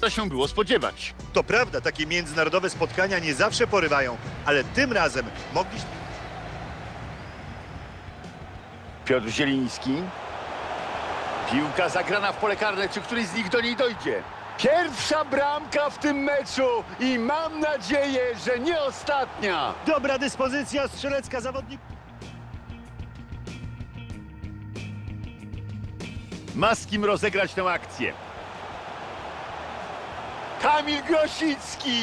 To się było spodziewać. To prawda, takie międzynarodowe spotkania nie zawsze porywają, ale tym razem mogliśmy... Piotr Zieliński. Piłka zagrana w pole karne. Czy któryś z nich do niej dojdzie? Pierwsza bramka w tym meczu i mam nadzieję, że nie ostatnia. Dobra dyspozycja strzelecka zawodnik... Ma z kim rozegrać tę akcję. Kamil Grosicki!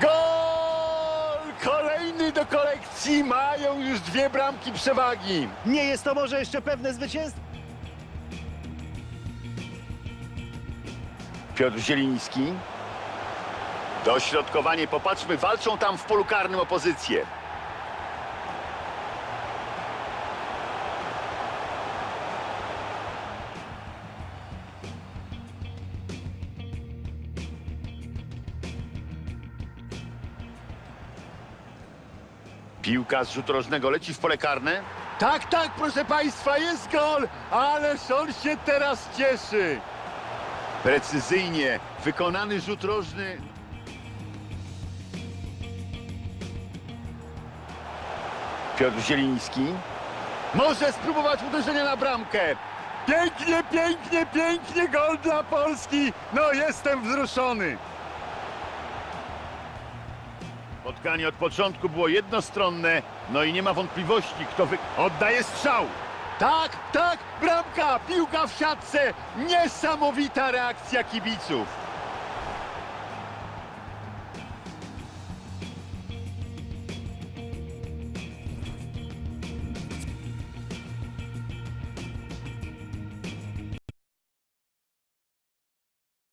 Gol! Kolejny do kolekcji. Mają już dwie bramki przewagi. Nie jest to może jeszcze pewne zwycięstwo? Piotr Zieliński. Dośrodkowanie, popatrzmy, walczą tam w polu karnym o Piłka z rzutu rożnego leci w pole karne. Tak, tak, proszę Państwa, jest gol! Ależ on się teraz cieszy! Precyzyjnie wykonany rzut rożny. Piotr Zieliński. Może spróbować uderzenia na bramkę. Pięknie, pięknie, pięknie gol dla Polski. No jestem wzruszony. Spotkanie od początku było jednostronne, no i nie ma wątpliwości, kto wy... oddaje strzał. Tak, tak, bramka, piłka w siatce. Niesamowita reakcja kibiców.